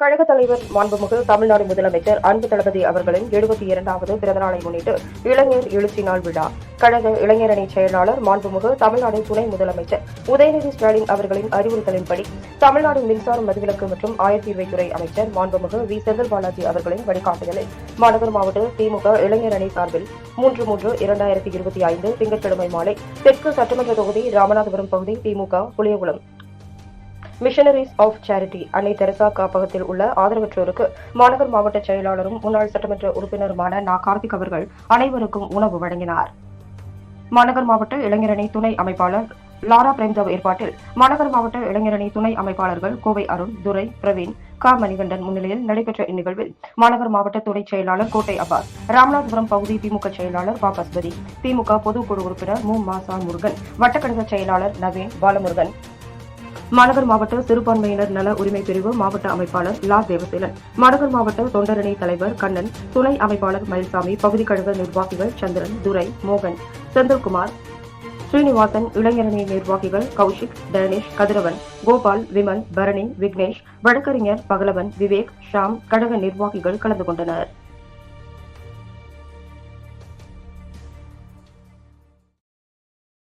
கழக தலைவர் மாண்புமிகு தமிழ்நாடு முதலமைச்சர் அன்பு தளபதி அவர்களின் எழுபத்தி இரண்டாவது பிறந்தநாளை முன்னிட்டு இளைஞர் எழுச்சி நாள் விழா. கழக இளைஞரணி செயலாளர் மாண்புமிகு தமிழ்நாடு துணை முதலமைச்சர் உதயநிதி ஸ்டாலின் அவர்களின் அறிவுறுத்தலின்படி தமிழ்நாடு மின்சார மதுவிலக்கு மற்றும் ஆயத்தீர்வைத்துறை அமைச்சர் மாண்புமிகு வி. செந்தில் பாலாஜி அவர்களின் வழிகாட்டுதலில் மாநகர் மாவட்ட திமுக இளைஞரணி சார்பில் மூன்று மூன்று இரண்டாயிரத்தி இருபத்தி ஐந்து திங்கட்கிழமை மாலை தெற்கு சட்டமன்ற தொகுதி ராமநாதபுரம் பகுதி DMK Puliyakulam missionaries of charity அன்னை தெரசா காப்பகத்தில் உள்ள ஆதரவற்றோருக்கு மாநகர் மாவட்ட செயலாளரும் முன்னாள் சட்டமன்ற உறுப்பினருமான நா. கார்த்திக் அவர்கள் அனைவருக்கும் உணவு வழங்கினார். மாநகர் மாவட்ட இளைஞரணி துணை அமைப்பாளர் லாரா பிரேம்தவ் ஏற்பாட்டில் மாநகர் மாவட்ட இளைஞரணி துணை அமைப்பாளர்கள் கோவை அருண் துரை பிரவீன் க. மணிகண்டன் முன்னிலையில் நடைபெற்ற இந்நிகழ்வில் மாநகர் மாவட்ட துணை செயலாளர் கோட்டை அப்பாஸ் ராமநாதபுரம் பகுதி திமுக செயலாளர் பா திமுக பொதுக்குழு உறுப்பினர் மு. மாசா முருகன் வட்டக்கழக செயலாளர் நவீன் பாலமுருகன் மாநகர் மாவட்ட சிறுபான்மையினர் நல உரிமை பிரிவு மாவட்ட அமைப்பாளர் லா தேவசேலன் மாநகர் மாவட்ட தொண்டரணி தலைவர் கண்ணன் துணை அமைப்பாளர் மயில்சாமி பகுதி கழக நிர்வாகிகள் சந்திரன் துரை மோகன் செந்தில்குமார் ஸ்ரீனிவாசன் இளைஞரணி நிர்வாகிகள் கௌஷிக் தனேஷ் கதிரவன் கோபால் விமல் பரணி விக்னேஷ் வழக்கறிஞர் பகலவன் விவேக் ஷாம் கழக நிர்வாகிகள் கலந்து கொண்டனர்.